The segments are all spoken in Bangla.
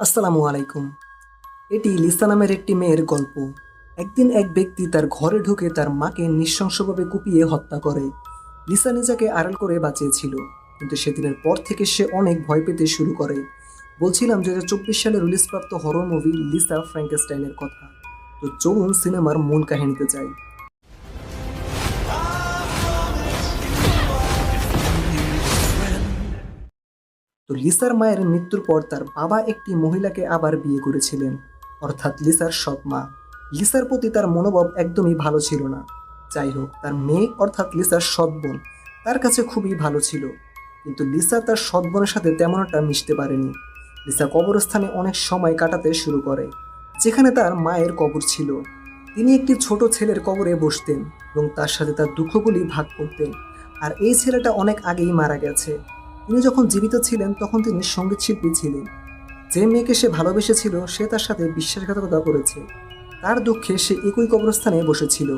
আসসালামু আলাইকুম। এটি লিসা নামের একটি মেয়ের গল্প। একদিন এক ব্যক্তি তার ঘরে ঢুকে তার মাকে নৃশংসভাবে কুপিয়ে হত্যা করে। লিসা নিজাকে আড়াল করে বাঁচিয়েছিল, কিন্তু সেদিনের পর থেকে সে অনেক ভয় পেতে শুরু করে। বলছিলাম দু হাজার চব্বিশ সালে রিলিজপ্রাপ্ত হরর মুভি লিসা ফ্র্যাঙ্কেস্টাইনের কথা। তো চলুন সিনেমার মূল কাহিনীতে যাই। তো লিসার মায়ের মৃত্যুর পর তার বাবা একটি মহিলাকে আবার বিয়ে করেছিলেন। অর্থাৎ লিসার সৎ মা। লিসার প্রতি তার মনোভাব একদমই ভালো ছিল না। যাই হোক, তার মেয়ে অর্থাৎ লিসার সৎ বোন তার কাছে খুবই ভালো ছিল। কিন্তু লিসা তার সৎ বোনের সাথে তেমন একটা মিশতে পারেনি। লিসা কবরস্থানে অনেক সময় কাটাতে শুরু করে, যেখানে তার মায়ের কবর ছিল। তিনি একটি ছোট ছেলের কবরে বসতেন এবং তার সাথে তার দুঃখগুলি ভাগ করতেন। আর এই ছেলেটা অনেক আগেই মারা গেছে। তিনি যখন জীবিত ছিলেন, তখন তিনি সংগীত শিল্পী ছিলেন। যে মেয়েকে সে ভালোবেসেছিল, সে তার সাথে বিশ্বাসঘাতকতা করেছে। তার দুঃখে সে একই কবরস্থানে বসেছিল।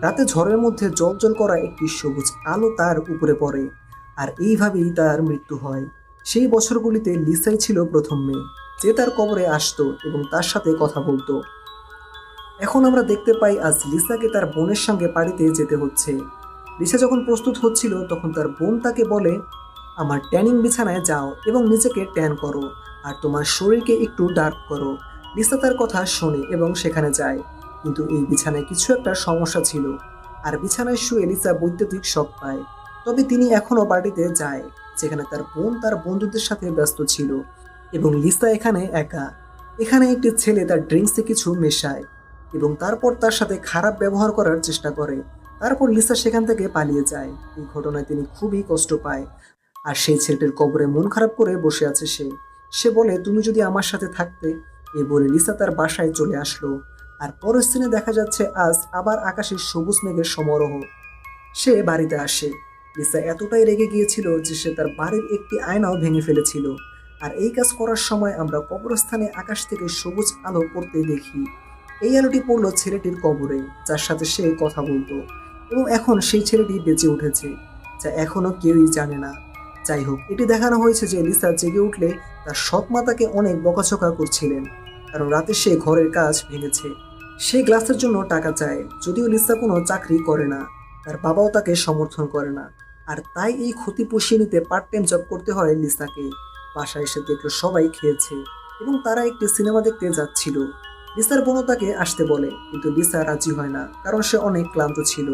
রাতে ঝড়ের মধ্যে জল জল করা একটি সবুজ আলো তার উপরে পড়ে, আর এইভাবেই তার মৃত্যু হয়। সেই বছরগুলিতে লিসাই ছিল প্রথম মেয়ে, যে তার কবরে আসতো এবং তার সাথে কথা বলতো। এখন আমরা দেখতে পাই, আজ লিসাকে তার বোনের সঙ্গে বাড়িতে যেতে হচ্ছে। লিসা যখন প্রস্তুত হচ্ছিল, তখন তার বোন তাকে বলে আমার ট্যানিং বিছানায় যাও এবং নিজেকে ট্যান করো আর তোমার শরীরকে একটু ডার্ক করো। লিসা তার কথা শোনে এবং সেখানে যায়। কিন্তু এই বিছানায় কিছু একটা সমস্যা ছিল। আর বিছানায় শুয়ে লিসা বৈদ্যুতিক শখ পায়। তবে তিনি এখনও বাড়িতে যায়, যেখানে তার বোন তার বন্ধুদের সাথে ব্যস্ত ছিল এবং লিসা এখানে একা। এখানে একটি ছেলে তার ড্রিঙ্কসে কিছু মেশায় এবং তারপর তার সাথে খারাপ ব্যবহার করার চেষ্টা করে। তারপর লিসা সেখান থেকে পালিয়ে যায়। এই ঘটনায় তিনি খুবই কষ্ট পায়। আর সেই ছেলেটির কবরে মন খারাপ করে বসে আছে সে। সে বলে, তুমি যদি আমার সাথে থাকতে? এ বলে লিসা তার বাসায় চলে আসলো। আর পরের সিনে দেখা যাচ্ছে, আজ আবার আকাশে সবুজ মেঘের সমারোহ। সে বাড়িতে আসে। লিসা এতটাই রেগে গিয়েছিল যে সে তার বাড়ির একটি আয়নাও ভেঙে ফেলেছিল। আর এই কাজ করার সময় আমরা কবরস্থানে আকাশ থেকে সবুজ আলো পড়তে দেখি। এই আলোটি পড়ল ছেলেটির কবরে, যার সাথে সে কথা বলতো। এবং এখন সেই ছেলেটি বেঁচে উঠেছে, যা এখনও কেউই জানে না। যাই হোক, এটি দেখানো হয়েছে যে লিসা জেগে উঠলে তার সৎ মা তাকে অনেক বকাঝকা করছিলেন, কারণ রাতে সে ঘরের কাজ ভেঙেছে। সে গ্লাসের জন্য টাকা চায়, যদিও লিসা কোনো চাকরি করে না, তার বাবাও তাকে সমর্থন করে না। আর তাই এই ক্ষতি পুষিয়ে নিতে পার্ট টাইম জব করতে হয় লিসাকে। বাসায় এসে দেখল সবাই খেয়েছে এবং তারা একটি সিনেমা দেখতে যাচ্ছিল। লিসার বোনও তাকে আসতে বলে, কিন্তু লিসা রাজি হয় না, কারণ সে অনেক ক্লান্ত ছিল।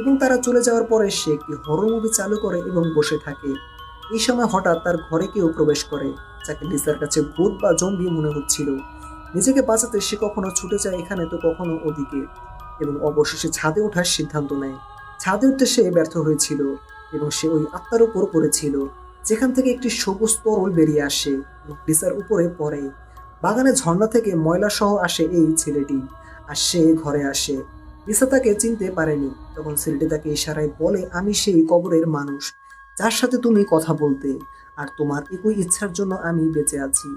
এবং তারা চলে যাওয়ার পরে সে একটি হরর মুভি চালু করে এবং বসে থাকে। এই সময় হঠাৎ তার ঘরে কেউ প্রবেশ করে, যাকে লিসার কাছে ভূত বা জম্বি মনে হচ্ছিল। নিজেকে বাঁচাতে সে কখনো ছুটে যায় এখানে তো কখনো ওদিকে এবং অবশেষে ছাদে ওঠার সিদ্ধান্ত নেয়। ছাদে উঠতে সে ব্যর্থ হয়েছিল এবং সে ওই আত্মার উপর পড়েছিল, যেখান থেকে একটি সবুজ তরল বেরিয়ে আসে লিসার উপরে পড়ে। বাগানে ঝর্ণা থেকে ময়লা সহ আসে এই ছেলেটি, আর সে ঘরে আসে। লিসা তাকে চিনতে পারেনি, তখন ছেলেটি তাকে ইশারায় বলে, আমি সেই কবরের মানুষ। যার সাথে তুমি কথা বলতে আর তোমার একই ইচ্ছার জন্য আমি বেঁচে আছি।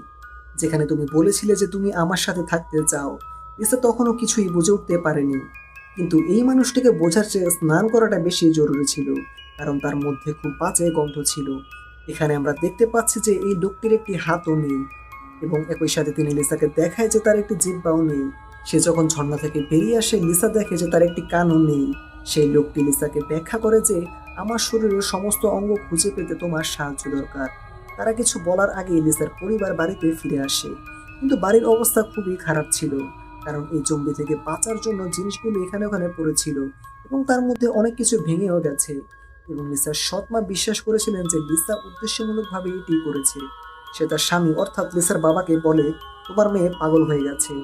যেখানে তুমি বলেছিলে যে তুমি আমার সাথে থাকতে চাও লিসা তখনও কিছুই বুঝে উঠতে পারেনি। কিন্তু এই মানুষটিকে বোঝার চেয়ে স্নান করাটা বেশি জরুরি ছিল, কারণ তার মধ্যে খুব বাজে গন্ধ ছিল। এখানে আমরা দেখতে পাচ্ছি যে এই লোকটির একটি হাতও নেই এবং একই সাথে তিনি লিসাকে দেখায় যে তার একটি জিব্বাও নেই। সে যখন ঝর্ণা থেকে বেরিয়ে আসে, লিসা দেখে যে তার একটি কানও নেই। সেই লোকটি লিসাকে ব্যাখ্যা করে যে আমার শরীরের সমস্ত অঙ্গ খুঁজে পেতে তোমার সাহায্য দরকার। তারা কিছু বলার আগে লিসার পরিবার বাড়িতে ফিরে আসে। কিন্তু বাড়ির অবস্থা খুবই খারাপ ছিল, কারণ এই জম্বি থেকে বাঁচার জন্য জিনিসগুলো এখানে ওখানে পড়েছিল এবং তার মধ্যে অনেক কিছু ভেঙেও গেছে। এবং লিসার সৎমা বিশ্বাস করেছিলেন যে লিসা উদ্দেশ্যমূলকভাবে এটি করেছে। সে তার স্বামী, অর্থাৎ লিসার বাবাকে বলে, তোমার মেয়ে পাগল হয়ে গেছে।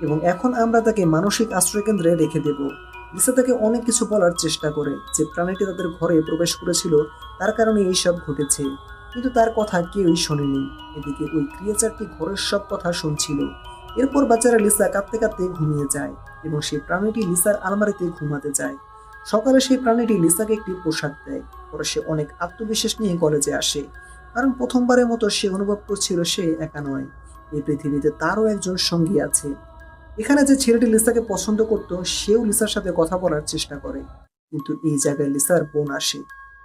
এবং এখন আমরা তাকে মানসিক আশ্রয়কেন্দ্রে রেখে দেব। লিসা তাকে অনেক কিছু বলার চেষ্টা করে যে প্রাণীটি তাদের ঘরে প্রবেশ করেছিল, তার কারণে এইসব ঘটেছে। কিন্তু তার কথা কেউই শোনেনি। এদিকে ওই ক্রিয়েচারটি ঘরের সব কথা শুনছিল। এরপর বাচ্চারা লিসা কাঁদতে কাঁদতে ঘুমিয়ে যায় এবং সেই প্রাণীটি লিসার আলমারিতে ঘুমাতে যায়। সকালে সেই প্রাণীটি লিসাকে একটি পোশাক দেয়। পরে সে অনেক আত্মবিশ্বাস নিয়ে কলেজে আসে। কারণ প্রথমবারের মতো সে অনুভব করছিল সে একা নয়। এই পৃথিবীতে তারও একজন সঙ্গী আছে। এখানে যে ছেলেটি লিসাকে পছন্দ করত, সেও লিসার সাথে কথা বলার চেষ্টা করে। কিন্তু এই জায়গায় লিসার বোন আসে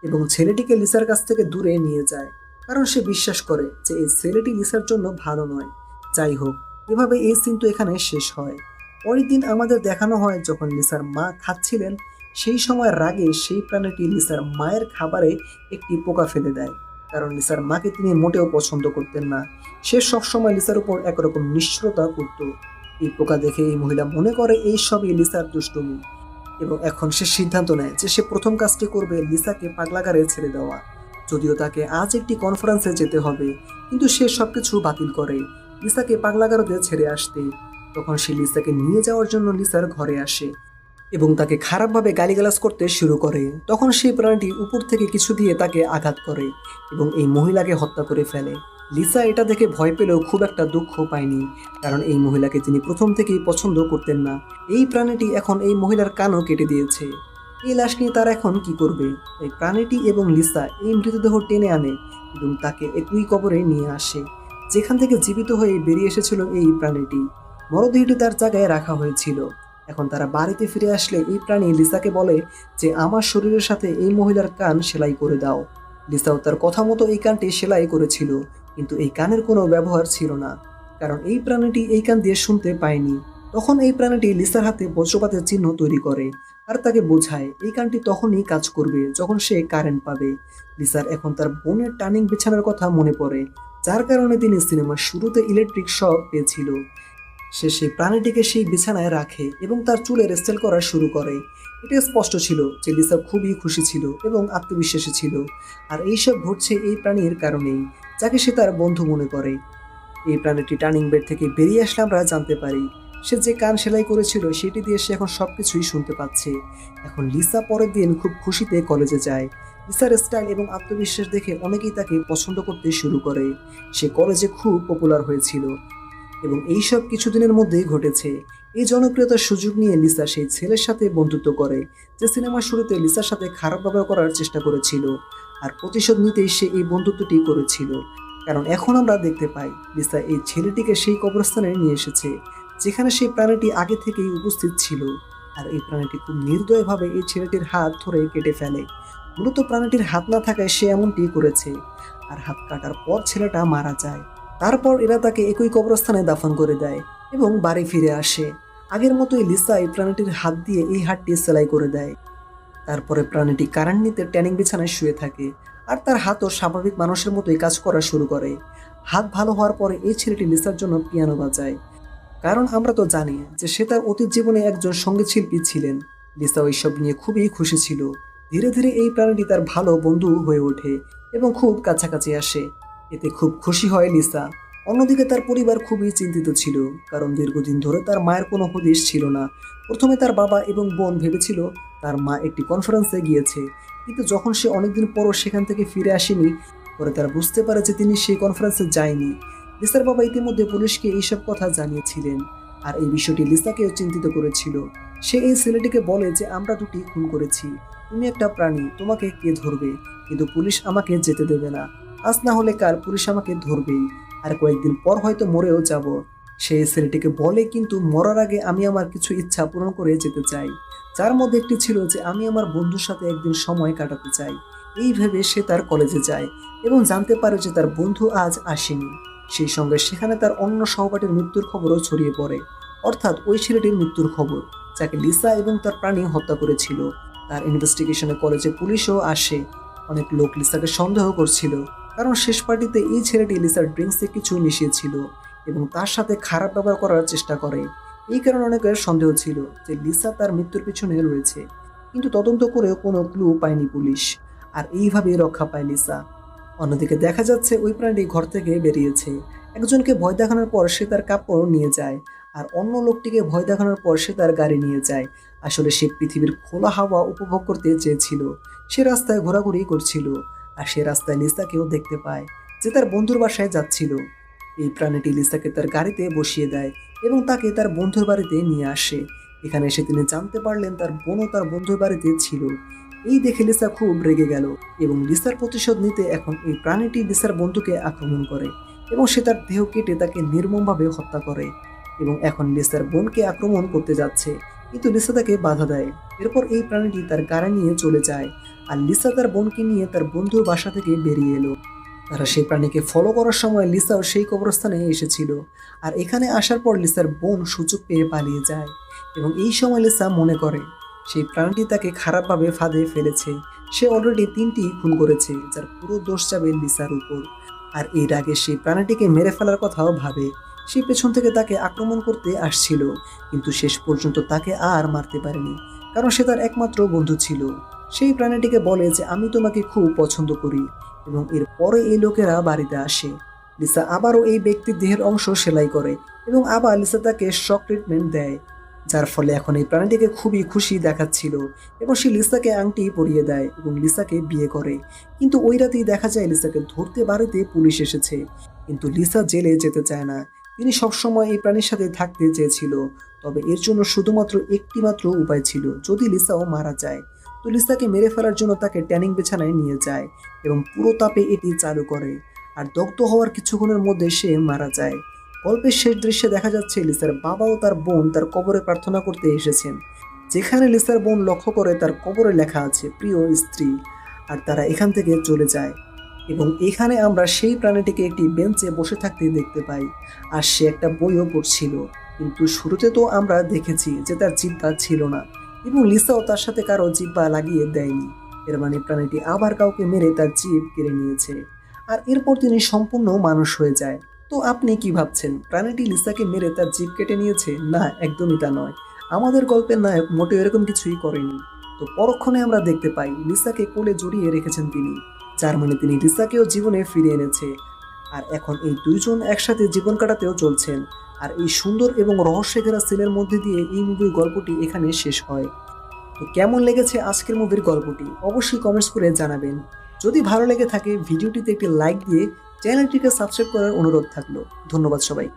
এবং ছেলেটিকে লিসার কাছ থেকে দূরে নিয়ে যায়। কারণ সে বিশ্বাস করে যে এই ছেলেটি লিসার জন্য ভালো নয়। যাই হোক, এভাবে এই সিন তো এখানে শেষ হয়। পরের দিন আমাদের দেখানো হয় যখন লিসার মা খাচ্ছিলেন, সেই সময় রাগে সেই প্রাণীটি লিসার মায়ের খাবারে একটি পোকা ফেলে দেয়। কারণ লিসার মাকে তিনি মোটেও পছন্দ করতেন না। সে সবসময় লিসার উপর একরকম নিষ্ঠুরতা করত। এই পোকা দেখে এই মহিলা মনে করে এই সবই লিসার দুষ্টুমি। এবং এখন সে সিদ্ধান্ত নেয় যে সে প্রথম কাজটি করবে লিসাকে পাগলাগারে ছেড়ে দেওয়া। যদিও তাকে আজ একটি কনফারেন্সে যেতে হবে, কিন্তু সে সব কিছু বাতিল করে। লিসাকে পাগলাগারতে ছেড়ে আসতে। তখন সে লিসাকে নিয়ে যাওয়ার জন্য লিসার ঘরে আসে। এবং তাকে খারাপভাবে গালিগালাজ করতে শুরু করে। তখন সেই প্রাণীটি উপর থেকে কিছু দিয়ে তাকে আঘাত করে এবং এই মহিলাকে হত্যা করে ফেলে। লিসা এটা দেখে ভয় পেলেও খুব একটা দুঃখ পায়নি, কারণ এই মহিলাকে তিনি প্রথম থেকেই পছন্দ করতেন না। এই প্রাণীটি এখন এই মহিলার কানও কেটে দিয়েছে। এই লাশ নিয়ে তারা এখন কি করবে? এই প্রাণীটি এবং লিসা এই মৃতদেহ টেনে আনে এবং তাকে একই কবরে নিয়ে আসে, যেখান থেকে জীবিত হয়ে বেরিয়ে এসেছিল এই প্রাণীটি। মরদেহটি তার জায়গায় রাখা হয়েছিল। এখন তারা বাড়িতে ফিরে আসলে এই প্রাণী লিসাকে বলে যে, আমার শরীরের সাথে এই মহিলার কান সেলাই করে দাও। লিসাও তার কথা মতো এই কানটি সেলাই করেছিল, কিন্তু এই কানের কোনো ব্যবহার ছিল না, কারণ এই প্রাণীটি এই কান দিয়ে শুনতে পায়নি। তখন এই প্রাণীটি লিসার হাতে বজ্রপাতের চিহ্ন তৈরি করে আর তাকে বোঝায়, এই কানটি তখনই কাজ করবে যখন সে কারেন্ট পাবে। লিসার এখন তার বোনের টার্নিং বিছানার কথা মনে পড়ে, যার কারণে তিনি সিনেমার শুরুতে ইলেকট্রিক শক পেয়েছিল। সে সেই প্রাণীটিকে সেই বিছানায় রাখে এবং তার চুলের স্টাইল করা শুরু করে। এটা স্পষ্ট ছিল যে লিসা খুবই খুশি ছিল এবং আত্মবিশ্বাসী ছিল। আর এইসব ঘটছে এই প্রাণীর কারণেই, যাকে সে তার বন্ধু মনে করে। এই প্রাণীটি টার্নিং বেড থেকে বেরিয়ে আসলে আমরা জানতে পারি, সে যে কান সেলাই করেছিল সেটি দিয়ে সে এখন সব কিছুই শুনতে পাচ্ছে। এখন লিসা পরের দিন খুব খুশিতে কলেজে যায়। লিসার স্টাইল এবং আত্মবিশ্বাস দেখে অনেকেই তাকে পছন্দ করতে শুরু করে। সে কলেজে খুব পপুলার হয়েছিল। এবং এইসব কিছুদিনের মধ্যেই ঘটেছে। এই জনপ্রিয়তার সুযোগ নিয়ে লিসা সেই ছেলের সাথে বন্ধুত্ব করে, যে সিনেমার শুরুতে লিসার সাথে খারাপ ব্যবহার করার চেষ্টা করেছিল। আর প্রতিশোধ নিতেই সে এই বন্ধুত্বটি করেছিল। কারণ এখন আমরা দেখতে পাই, লিসা এই ছেলেটিকে সেই কবরস্থানে নিয়ে এসেছে, যেখানে সেই প্রাণীটি আগে থেকেই উপস্থিত ছিল। আর এই প্রাণীটি খুব নির্দয়ভাবে এই ছেলেটির হাত ধরে কেটে ফেলে। মূলত প্রাণীটির হাত না থাকায় সে এমনটি করেছে। আর হাত কাটার পর ছেলেটা মারা যায়। তারপর এরা তাকে একই কবরস্থানে দাফন করে দেয় এবং বাড়ি ফিরে আসে। আগের মতোই লিসা এই প্রাণীটির হাত দিয়ে এই হাতটি সেলাই করে দেয়। তারপরে প্রাণীটি কারেন্ট নিতে ট্যানিং বিছানায় শুয়ে থাকে আর তার হাতও স্বাভাবিক মানুষের মতোই কাজ করা শুরু করে। হাত ভালো হওয়ার পরে এই ছেলেটি লিসার জন্য পিয়ানো বাজায়। কারণ আমরা তো জানি যে সে তার অতীত জীবনে একজন সংগীত শিল্পী ছিলেন। লিসা ওইসব নিয়ে খুবই খুশি ছিল। ধীরে ধীরে এই প্রাণীটি তার ভালো বন্ধু হয়ে ওঠে এবং খুব কাছাকাছি আসে। এতে খুব খুশি হয় লিসা। অন্যদিকে তার পরিবার খুবই চিন্তিত ছিল, কারণ দীর্ঘদিন ধরে তার মায়ের কোনো হদিশ ছিল না। প্রথমে তার বাবা এবং বোন ভেবেছিল তার মা একটি কনফারেন্সে গিয়েছে, কিন্তু যখন সে অনেকদিন পরও সেখান থেকে ফিরে আসেনি, পরে তারা বুঝতে পারে যে তিনি সেই কনফারেন্সে যায়নি। লিসার বাবা ইতিমধ্যে পুলিশকে এইসব কথা জানিয়েছিলেন, আর এই বিষয়টি লিসাকেও চিন্তিত করেছিল। সে এই ছেলেটিকে বলে যে, আমরা দুটি খুন করেছি। তুমি একটা প্রাণী, তোমাকে কে ধরবে? কিন্তু পুলিশ আমাকে যেতে দেবে না। আজ না হলে কাল পুলিশ আমাকে ধরবেই আর কয়েকদিন পর হয়তো মরেও যাব। সেই ছেলেটিকে বলে কিন্তু মরার আগে আমি আমার কিছু ইচ্ছা পূরণ করে যেতে চাই। যার মধ্যে একটি ছিল যে আমি আমার বন্ধুর সাথে একদিন সময় কাটাতে চাই। এই ভেবে সে তার কলেজে যায় এবং জানতে পারে যে তার বন্ধু আজ আসেনি। সেই সঙ্গে সেখানে তার অন্য সহপাঠীর মৃত্যুর খবরও ছড়িয়ে পড়ে। অর্থাৎ ওই ছেলেটির মৃত্যুর খবর। যাকে লিসা এবং তার প্রাণী হত্যা করেছিল। তার ইনভেস্টিগেশনে কলেজে পুলিশও আসে। অনেক লোক লিসাকে সন্দেহ করছিল। কারণ শেষ পার্টিতে এই ছেলেটি লিসার ড্রিঙ্কসে কিছু মিশিয়েছিল এবং তার সাথে খারাপ ব্যবহার করার চেষ্টা করে। এই কারণে অনেকের সন্দেহ ছিল যে লিসা তার মৃত্যুর পিছনে রয়েছে, কিন্তু তদন্ত করেও কোনো ক্লু পায়নি পুলিশ, আর এইভাবেই রক্ষা পায় লিসা। অন্যদিকে দেখা যাচ্ছে ওই প্রাণীটি ঘর থেকে বেরিয়েছে। একজনকে ভয় দেখানোর পর সে তার কাপড় নিয়ে যায়, আর অন্য লোকটিকে ভয় দেখানোর পর সে তার গাড়ি নিয়ে যায়। আসলে সে পৃথিবীর খোলা হাওয়া উপভোগ করতে চেয়েছিল, সে রাস্তায় ঘোরাঘুরি করছিল। আর সে রাস্তায় লিসাকেও দেখতে পায় যে তার বন্ধুর বাসায় যাচ্ছিল। এই প্রাণীটি লিসাকে তার গাড়িতে বসিয়ে দেয় এবং তাকে তার বন্ধুর বাড়িতে নিয়ে আসে। এখানে এসে তিনি জানতে পারলেন তার বোনও তার বন্ধুর বাড়িতে ছিল। এই দেখে লিসা খুব রেগে গেল এবং লিসার প্রতিশোধ নিতে এখন এই প্রাণীটি লিসার বন্ধুকে আক্রমণ করে এবং সে তার দেহ কেটে তাকে নির্মমভাবে হত্যা করে এবং এখন লিসার বোনকে আক্রমণ করতে যাচ্ছে। কিন্তু লিসা তাকে বাধা দেয়। এরপর এই প্রাণীটি তার গাড়ি নিয়ে চলে যায় আর লিসা তার বোনকে নিয়ে তার বন্ধুর বাসা থেকে বেরিয়ে এলো। তারা সেই প্রাণীকে ফলো করার সময় লিসাও সেই কবরস্থানে এসেছিল। আর এখানে আসার পর লিসার বোন সুযোগ পেয়ে পালিয়ে যায় এবং এই সময় লিসা মনে করে, সেই প্রাণীটি তাকে খারাপভাবে ফাঁদে ফেলেছে। সে অলরেডি তিনটি খুন করেছে, যার পুরো দোষ যাবে লিসার উপর। আর এর আগে সেই প্রাণীটিকে মেরে ফেলার কথাও ভাবে। সে পেছন থেকে তাকে আক্রমণ করতে আসছিল, কিন্তু শেষ পর্যন্ত তাকে আর মারতে পারেনি, কারণ সে তার একমাত্র বন্ধু ছিল। সেই প্রাণীটিকে বলে যে, আমি তোমাকে খুব পছন্দ করি। এবং এর পরে এই লোকেরা বাড়িতে আসে। লিসা আবারও এই ব্যক্তির দেহের অংশ সেলাই করে এবং আবার লিসা তাকে শক ট্রিটমেন্ট দেয়, যার ফলে এখন এই প্রাণীটিকে খুবই খুশি দেখাচ্ছিল এবং সে লিসাকে আংটি পরিয়ে দেয় এবং লিসাকে বিয়ে করে। কিন্তু ওই রাতেই দেখা যায় লিসাকে ধরতে বাড়িতে পুলিশ এসেছে। কিন্তু লিসা জেলে যেতে চায় না। তিনি সবসময় এই প্রাণীর সাথে থাকতে চেয়েছিল, তবে এর জন্য শুধুমাত্র একটি মাত্র উপায় ছিল, যদি লিসাও মারা যায়। তো লিসাকে মেরে ফেলার জন্য তাকে ট্যানিং বিছানায় নিয়ে যায় এবং পুরো তাপে এটি চালু করে। আর দগ্ধ হওয়ার কিছুক্ষণের মধ্যে সে মারা যায়। গল্পের শেষ দৃশ্যে দেখা যাচ্ছে লিসার বাবা ও তার বোন তার কবরে প্রার্থনা করতে এসেছেন, যেখানে লিসার বোন লক্ষ্য করে তার কবরে লেখা আছে, প্রিয় স্ত্রী আর তারা এখান থেকে চলে যায়। এবং এখানে আমরা সেই প্রাণীটিকে একটি বেঞ্চে বসে থাকতে দেখতে পাই। আর সে একটা বইও পড়ছিল। কিন্তু শুরুতে তো আমরা দেখেছি যে তার চিন্তা ছিল না। এবং লিসাও তার সাথে কারও জিব্বা লাগিয়ে দেয়নি। এর মানে প্রাণীটি আবার কাউকে মেরে তার জিভ কেড়ে নিয়েছে। আর এরপর তিনি সম্পূর্ণ মানুষ হয়ে যায়। তো আপনি কি ভাবছেন, প্রাণীটি লিসাকে মেরে তার জিভ কেটে নিয়েছে? না, একদমই তা নয়। আমাদের গল্পের নায়ক মোটে এরকম কিছুই করেনি। তো পরক্ষণে আমরা দেখতে পাই, লিসাকে কোলে জড়িয়ে রেখেছেন তিনি, যার মানে তিনি লিসাকেও জীবনে ফিরিয়ে এনেছে। আর এখন এই দুইজন একসাথে জীবন কাটাতেও চলছেন। আর এই সুন্দর এবং রহস্য ঘেরা সিনের মধ্যে দিয়ে এই মুভির গল্পটি এখানে শেষ হয়। তো কেমন লেগেছে আজকের মুভির গল্পটি? অবশ্যই কমেন্টস করে জানাবেন। যদি ভালো লেগে থাকে ভিডিওটিতে একটি লাইক দিয়ে চ্যানেলটিকে সাবস্ক্রাইব করার অনুরোধ থাকল। ধন্যবাদ সবাই